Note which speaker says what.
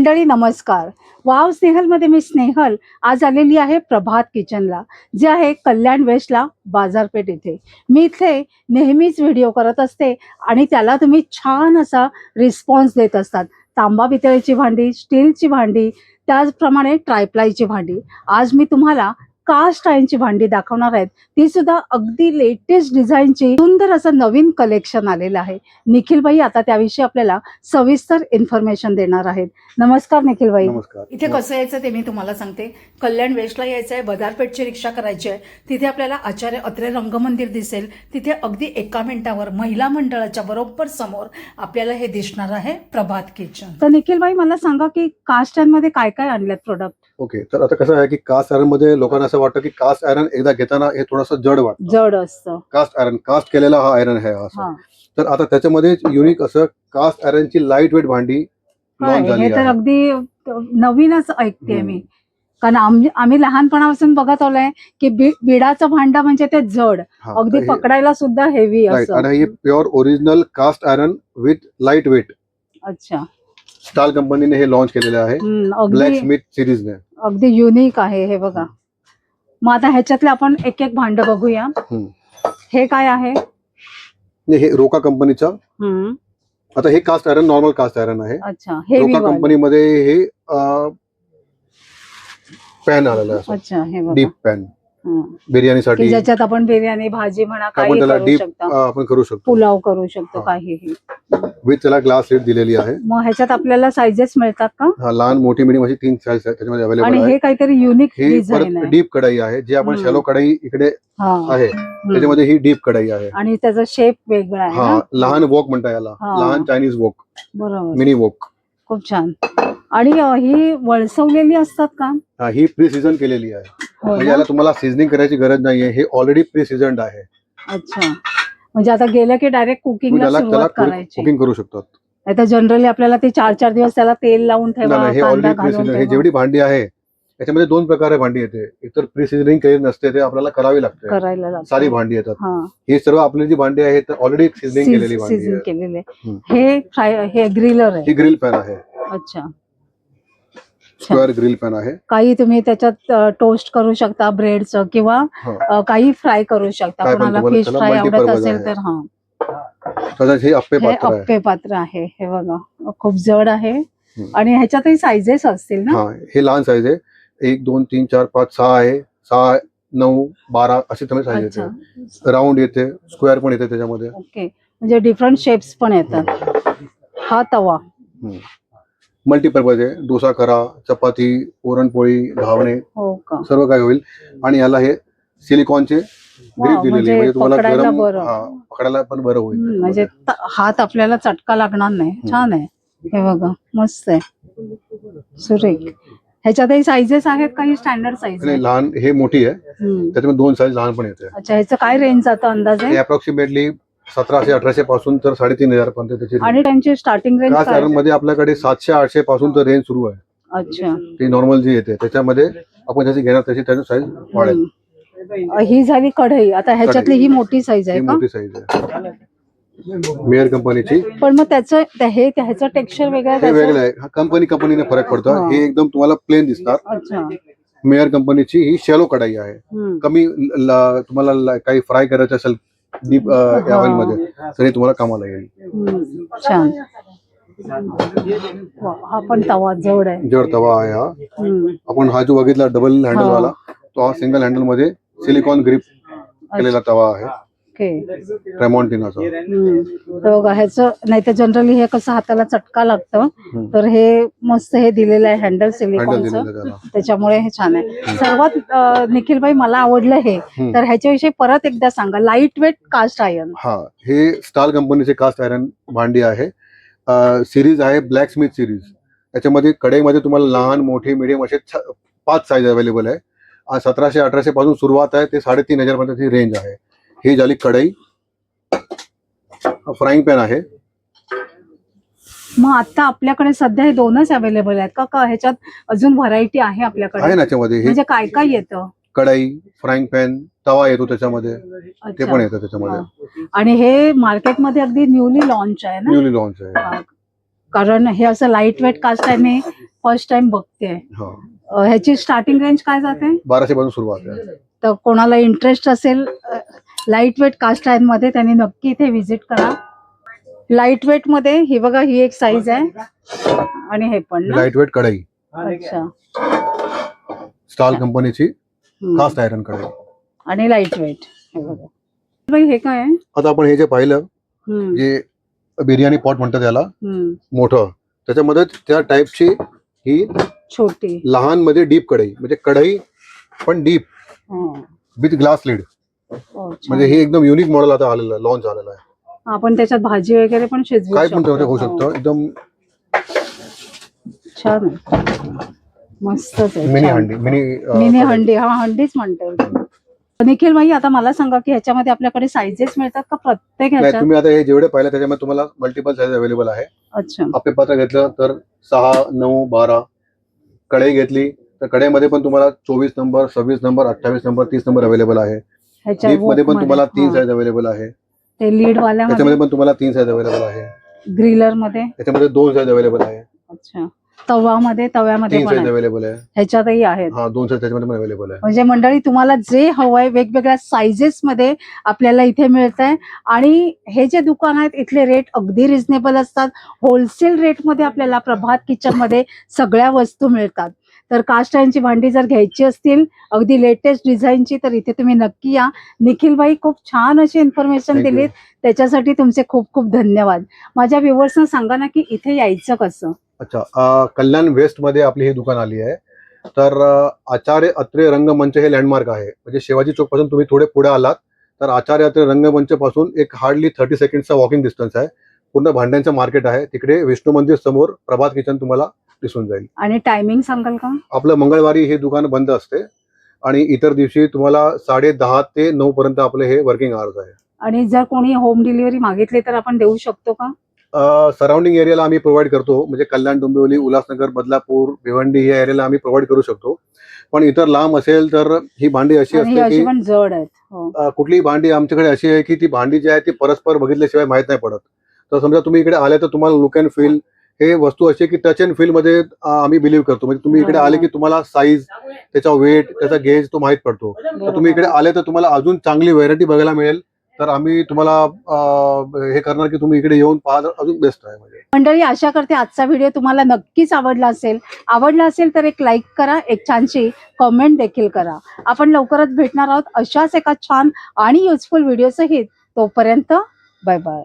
Speaker 1: मंडळी नमस्कार. वाव स्नेहलमध्ये मी स्नेहल. आज आलेली आहे प्रभात किचनला जे आहे कल्याण वेस्टला बाजारपेठ इथे. मी इथे नेहमीच व्हिडिओ करत असते आणि त्याला तुम्ही छान असा रिस्पॉन्स देत असतात. तांबा पितळेची भांडी स्टीलची भांडी त्याचप्रमाणे ट्रायप्लायची भांडी. आज मी तुम्हाला कास्ट आयनची भांडी दाखवणार आहेत. ती सुद्धा अगदी लेटेस्ट डिझाईनची सुंदर असं नवीन कलेक्शन आलेलं आहे. निखिलबाई आता त्याविषयी आपल्याला सविस्तर इन्फॉर्मेशन देणार आहेत. नमस्कार निखिलबाई.
Speaker 2: नमस्कार.
Speaker 1: इथे कसं यायचं ते मी तुम्हाला सांगते. कल्याण वेस्टला यायचं आहे बदारपेठची रिक्षा करायची आहे. तिथे आपल्याला आचार्य अत्रे रंगमंदिर दिसेल. तिथे अगदी एका मिनिटावर महिला मंडळाच्या बरोबर समोर आपल्याला हे दिसणार आहे प्रभात किचन तर निखिलबाई मला सांगा की कास्टमध्ये काय काय आणल्यात प्रोडक्ट
Speaker 2: ओके तर आता कसं आहे की कास्ट आयरनमध्ये लोकांना असं वाटतं की कास्ट आयरन एकदा घेताना हे थोडंसं जड वाटतं.
Speaker 1: जड असतं.
Speaker 2: कास्ट आयरन कास्ट केलेला हा आयरन आहे असं. तर आता त्याच्यामध्ये युनिक असं कास्ट आयरनची लाइट वेट भांडी लॉन्च
Speaker 1: काय,
Speaker 2: झाली
Speaker 1: हे तर
Speaker 2: आहे.
Speaker 1: अगदी नवीनच ऐकते
Speaker 2: हम्म.
Speaker 1: मी. कारण आम्ही आम्ही लहानपणापासून बघत आलोय की बि- बिडाचं भांडं म्हणजे ते जड.
Speaker 2: हा,
Speaker 1: अगदी
Speaker 2: हे-
Speaker 1: पकडायला सुद्धा हेवी
Speaker 2: right,
Speaker 1: असं.
Speaker 2: आणि हे pure original cast iron with light weight
Speaker 1: अच्छा.
Speaker 2: स्टाल कंपनीने हे लॉन्च केलेलं आहे.
Speaker 1: हम्म,
Speaker 2: ब्लॅक स्मिथ सिरीजने
Speaker 1: अगदी युनिक आहे हे बघा. मग आता ह्याच्यातले आपण एक एक भांड बघूया.
Speaker 2: हम्म.
Speaker 1: हे काय आहे?
Speaker 2: हे रोका कंपनीचा.
Speaker 1: हम्म,
Speaker 2: आता हे cast iron normal cast iron आहे.
Speaker 1: अच्छा हेवी
Speaker 2: रोका कंपनीमध्ये हे पॅन आलेलं आहे
Speaker 1: अच्छा हे बघा.
Speaker 2: डीप पॅन बिर्याणीसाठी
Speaker 1: ज्याच्यात आपण बिर्याणी भाजी म्हणा काही
Speaker 2: त्याला
Speaker 1: करू
Speaker 2: डीप
Speaker 1: शकता.
Speaker 2: आपण करू शकतो.
Speaker 1: पुलाव करू शकतो
Speaker 2: हा.
Speaker 1: काहीही.
Speaker 2: विथ त्याला ग्लास सीट दिलेली आहे.
Speaker 1: मग ह्याच्यात आपल्याला सायझेस मिळतात का?
Speaker 2: लहान मोठी मिडियम अशी तीन साईज त्याच्यामध्ये
Speaker 1: आणि
Speaker 2: अवेलेबल आहे.
Speaker 1: हे काहीतरी युनिक
Speaker 2: ही
Speaker 1: डिझाईन
Speaker 2: परत
Speaker 1: आहे.
Speaker 2: डीप कढाई आहे जे आपण. शॅलो कढाई इकडे आहे. त्याच्यामध्ये ही डीप कढाई आहे.
Speaker 1: आणि त्याचा शेप वेगळा आहे
Speaker 2: हा? लहान वोक म्हणता याला. लहान चायनीज वोक
Speaker 1: बरोबर.
Speaker 2: मिनी वोक
Speaker 1: खूप छान. आणि ही वळसवलेली असतात का?
Speaker 2: हा प्री सीझन केलेली आहे. म्हणजे
Speaker 1: ना?
Speaker 2: याला तुम्हाला सिझनिंग करायची गरज नाहीये. हे ऑलरेडी प्री सीझन्ड आहे.
Speaker 1: अच्छा. म्हणजे आता गेलं की डायरेक्ट कुकिंगला सुरुवात करायची.
Speaker 2: कुकिंग करू शकतात.
Speaker 1: आता जनरली आपल्याला ते चार चार दिवस त्याला तेल लावून ठेवा
Speaker 2: हे ऑलरेडी प्री सीझन हे जेवढी भांडी आहे याच्यामध्ये दोन प्रकारे भांडी येते. एकतर प्री सीझनिंग केली नसते ते आपल्याला करावी लागते. सारी भांडी येतात.
Speaker 1: हा.
Speaker 2: ही सर्व आपली जी भांडी आहे ऑलरेडी सिझनिंग केलेली भांडी.
Speaker 1: हे हे ग्रिलर आहे.
Speaker 2: ही ग्रिल पॅन आहे.
Speaker 1: अच्छा.
Speaker 2: स्क्वेअर ग्रिल पॅन आहे.
Speaker 1: काही तुम्ही त्याच्यात टोस्ट करू शकता ब्रेडचं किंवा
Speaker 2: हा.
Speaker 1: काही फ्राय करू शकता. कोणाला फिश फ्राय आवडत असेल. तर हा.
Speaker 2: हे अप्पे पात्र आहे.
Speaker 1: अप्पे पात्र आहे. हे बघा खूप जड आहे. आणि ह्याच्यातही सायझेस असतील ना?
Speaker 2: हा लहान साईज आहे. एक दोन तीन चार पाच सहा आहे. सहा नऊ बारा अशी तुम्ही साईज येते. राऊंड येते स्क्वेअर पण येते त्याच्यामध्ये.
Speaker 1: ओके. म्हणजे डिफरंट शेप्स पण येतात. हा तवा.
Speaker 2: मल्टीपर्पज आहे डोसा करा चपाती पुरणपोळी घावणे
Speaker 1: हो का?
Speaker 2: सर्व काय होईल. आणि याला हे सिलिकॉनचे ग्रीप दिलेली
Speaker 1: म्हणजे
Speaker 2: म्हणजे तुम्हाला गरम. हा, पकडायला पण बरं होईल.
Speaker 1: म्हणजे त- हात आपल्याला चटका लागणार नाही. छान आहे. हे बघा मस्त आहे. सुरेख. ह्याच्यातही साईजेस आहेत काही स्टँडर्ड साईज
Speaker 2: आणि लहान हे मोठी आहे. त्याच्यामध्ये दोन साईज लहान पण येते.
Speaker 1: अच्छा ह्याचं काय रेंज जातं अंदाजे?
Speaker 2: हे अप्रॉक्सिमेटली सतराशे अठराशे पासून तर साडेतीन हजार पर्यंत त्याची
Speaker 1: आणि त्यांची स्टार्टिंग रेंज काय
Speaker 2: मध्ये आपल्याकडे सातशे आठशे पासून तर रेंज सुरू आहे.
Speaker 1: अच्छा.
Speaker 2: ती नॉर्मल जी येते त्याच्यामध्ये आपण जशी घेणार तशी त्याची साईज वाढेल.
Speaker 1: हम्म. ही झाली कढई. आता ह्याच्यातली ही मोठी साईज आहे का?
Speaker 2: मोठी साईज आहे. मेयर कंपनीची
Speaker 1: पण मग त्याचं त्या- हे ह्याचं टेक्स्चर वेगळं आहे
Speaker 2: हे
Speaker 1: त्याचं?
Speaker 2: वेगळं आहे. कंपनी कंपनीने फरक पडतो
Speaker 1: हा.
Speaker 2: हे एकदम तुम्हाला प्लेन
Speaker 1: अच्छा.
Speaker 2: मेयर कंपनीची ही शेलो कढाई आहे.
Speaker 1: हम्म.
Speaker 2: कमी ल- ल- तुम्हाला ल- काही फ्राय करायचं असेल डीप. ऑइलमध्ये तर हे तुम्हाला कामाला येईल.
Speaker 1: छान हा पण तवा जड आहे
Speaker 2: जड तवा आहे हा. आपण हा जो बघितला डबल हँडल. वाला तो हा सिंगल हँडलमध्ये सिलिकॉन ग्रिप केलेला तवा आहे
Speaker 1: ओके. तर ह्याचं नाही तर जनरली हे कसं हाताला चटका लागतं. तर हे मस्त हे दिलेलं आहे हँडल सिलिकॉनचं त्याच्यामुळे हे छान आहे. सर्वात अं, निखिलभाई मला आवडलं हे. तर ह्याच्याविषयी परत एकदा सांगा. लाइट वेट कास्ट आयर्न
Speaker 2: हा हे स्टार कंपनीचे कास्ट आयरन भांडी आहे. सिरीज आहे ब्लॅक स्मिथ सिरीज याच्यामध्ये कढईमध्ये तुम्हाला लहान मोठे मिडियम असे पाच साईज अवेलेबल आहे. सतराशे अठराशे पासून सुरुवात आहे ते साडेतीन हजार पर्यंत रेंज आहे. ही झाली कढई. फ्राईंग पॅन आहे.
Speaker 1: मग आता आपल्याकडे सध्या हे दोनच अवेलेबल आहेत का? का ह्याच्यात अजून व्हरायटी आहे
Speaker 2: आहे
Speaker 1: आपल्याकडे
Speaker 2: ना याच्यामध्ये. हे
Speaker 1: म्हणजे काय काय येतं?
Speaker 2: कढई फ्राईंग पॅन तवा येतो त्याच्यामध्ये. ते. पण येतं त्याच्यामध्ये.
Speaker 1: आणि हे मार्केटमध्ये अगदी न्यूली लॉन्च आहे ना?
Speaker 2: न्यूली लॉन्च आहे.
Speaker 1: हा. कारण हे असं लाइट वेट कास्ट आहे मी फर्स्ट टाइम बघते.
Speaker 2: हा.
Speaker 1: ह्याची स्टार्टिंग रेंज काय जाते?
Speaker 2: बाराशे पासून सुरुवात आहे.
Speaker 1: तर कोणाला इंटरेस्ट असेल लाइट वेट कास्टमध्ये त्यांनी नक्की इथे व्हिजिट करा. लाइट वेटमध्ये ही बघा ही एक साईज आहे. आणि हे पण ना?
Speaker 2: लाइट वेट कढई.
Speaker 1: अच्छा.
Speaker 2: स्टाल कंपनीची
Speaker 1: हम्म.
Speaker 2: कास्ट आयरन कढई.
Speaker 1: आणि लाइट वेट हे बघा. बाई हे काय आहे?
Speaker 2: आता आपण हे जे पाहिलं
Speaker 1: हम्म,
Speaker 2: जे बिर्याणी पॉट म्हणतात त्याला
Speaker 1: हम्म.
Speaker 2: मोठं त्याच्यामध्ये त्या टाईपची ही
Speaker 1: छोटी.
Speaker 2: लहानमध्ये डीप कढई म्हणजे कढई पण डीप
Speaker 1: हा.
Speaker 2: With glass lid. म्हणजे हे एकदम युनिक मॉडेल आता आलेलं आहे लॉन्च झालेलं आहे.
Speaker 1: आपण त्याच्यात भाजी वगैरे पण शिजवू
Speaker 2: काय पण त्यामध्ये होऊ
Speaker 1: हो,
Speaker 2: शकतं एकदम
Speaker 1: छान आहे. मस्तच आहे
Speaker 2: मिनी
Speaker 1: छान.
Speaker 2: हंडी मिनी
Speaker 1: मिनी. हंडी. हा हंडीच म्हणते निखिल भाई आता मला सांगा की ह्याच्यामध्ये आपल्याकडे साईजेस मिळतात का प्रत्येक
Speaker 2: नाही
Speaker 1: ह्याच्यात?
Speaker 2: तुम्ही आता हे जेवढे पाहिलं त्याच्यामध्ये तुम्हाला मल्टिपल साईज अवेलेबल आहे.
Speaker 1: अच्छा.
Speaker 2: आपले पात्र घेतलं तर सहा नऊ बारा. कढई घेतली तर कढईमध्ये पण तुम्हाला चोवीस नंबर सव्वीस नंबर अठ्ठावीस नंबर तीस नंबर अवेलेबल आहे.
Speaker 1: ह्याच्या
Speaker 2: मध्ये पण तुम्हाला तीन. साईज अवेलेबल आहे.
Speaker 1: ते लीड वाल्यामध्ये
Speaker 2: त्याच्यामध्ये पण तुम्हाला तीन साईज अवेलेबल आहे.
Speaker 1: ग्रिलरमध्ये.
Speaker 2: त्याच्यामध्ये दोन साईज अवेलेबल आहे.
Speaker 1: अच्छा. तवामध्ये तव्यामध्ये
Speaker 2: तीन
Speaker 1: पण
Speaker 2: साईज
Speaker 1: आहे.
Speaker 2: अवेलेबल आहे.
Speaker 1: ह्याच्यातही आहेत.
Speaker 2: हा दोन साईज त्याच्यामध्ये पण अवेलेबल आहे.
Speaker 1: म्हणजे मंडळी तुम्हाला जे हवंय वेगवेगळ्या साईजेस मध्ये आपल्याला इथे मिळत आहे आणि हे जे दुकान आहेत इथले रेट अगदी रिझनेबल असतात. होलसेल रेटमध्ये आपल्याला प्रभात किचनमध्ये सगळ्या वस्तू मिळतात. तर कास्ट भांडी जर घ्यायची असतील अगदी लेटेस्ट डिझाईनची तर इथे तुम्ही नक्की या. निखिलबाई खूप छान अशी इन्फॉर्मेशन. दिलीत. त्याच्यासाठी तुमचे खूप खूप धन्यवाद. माझ्या व्ह्युअर्सना सांगा ना की इथे यायचं कसं?
Speaker 2: अच्छा कल्याण वेस्टमध्ये आपली ही दुकान आली आहे. तर आचार्य अत्रे रंगमंच हे लँडमार्क आहे. म्हणजे शिवाजी चौकपासून तुम्ही थोडे पुढे आलात तर आचार्य अत्रे रंगमंच पासून एक हार्डली थर्टी सेकंडचा वॉकिंग डिस्टन्स आहे. पूर्ण भांड्यांचं मार्केट आहे. तिकडे विष्णू मंदिर समोर प्रभात किचन तुम्हाला दिसून जाईल.
Speaker 1: आणि टायमिंग सांगाल का?
Speaker 2: आपलं मंगळवारी हे दुकान बंद असते आणि इतर दिवशी तुम्हाला साडे दहा ते नऊ पर्यंत आपले हे वर्किंग आवर्स आहे.
Speaker 1: आणि जर कोणी होम डिलिव्हरी मागितली तर आपण देऊ शकतो का?
Speaker 2: सराउंडिंग एरियाला आम्ही प्रोव्हाइड करतो म्हणजे कल्याण डोंबिवली उल्हासनगर बदलापूर भिवंडी या एरियाला आम्ही प्रोव्हाइड करू शकतो. पण इतर लांब असेल तर ही भांडी अशी असते की
Speaker 1: जड आहेत हो.
Speaker 2: कुठलीही भांडी आमच्याकडे अशी आहे की ती भांडी जी आहे ती परस्पर बघितल्याशिवाय माहीत नाही पडत. तर समजा तुम्ही इकडे आले तर तुम्हाला लुक अँड फील हे वस्तू अशी की टच अँड फील मध्ये आम्ही बिलीव्ह करतो. म्हणजे तुम्ही इकडे आले की तुम्हाला साईज त्याचा वेट त्याचा गेज तो माहीत पडतो. तर तुम्ही इकडे आले तर तुम्हाला अजून चांगली व्हेरायटी बघायला मिळेल. तर आम्ही तुम्हाला हे करणार की तुम्ही इकडे येऊन पाहा अजून बेस्ट आहे म्हणजे.
Speaker 1: मंडळी आशा करते आजचा व्हिडिओ तुम्हाला नक्कीच आवडला असेल. आवडला असेल तर एक लाईक करा एक छानशी कमेंट देखील करा. आपण लवकरच भेटणार आहोत अशाच एका छान आणि युजफुल व्हिडिओ सहित. तोपर्यंत बाय बाय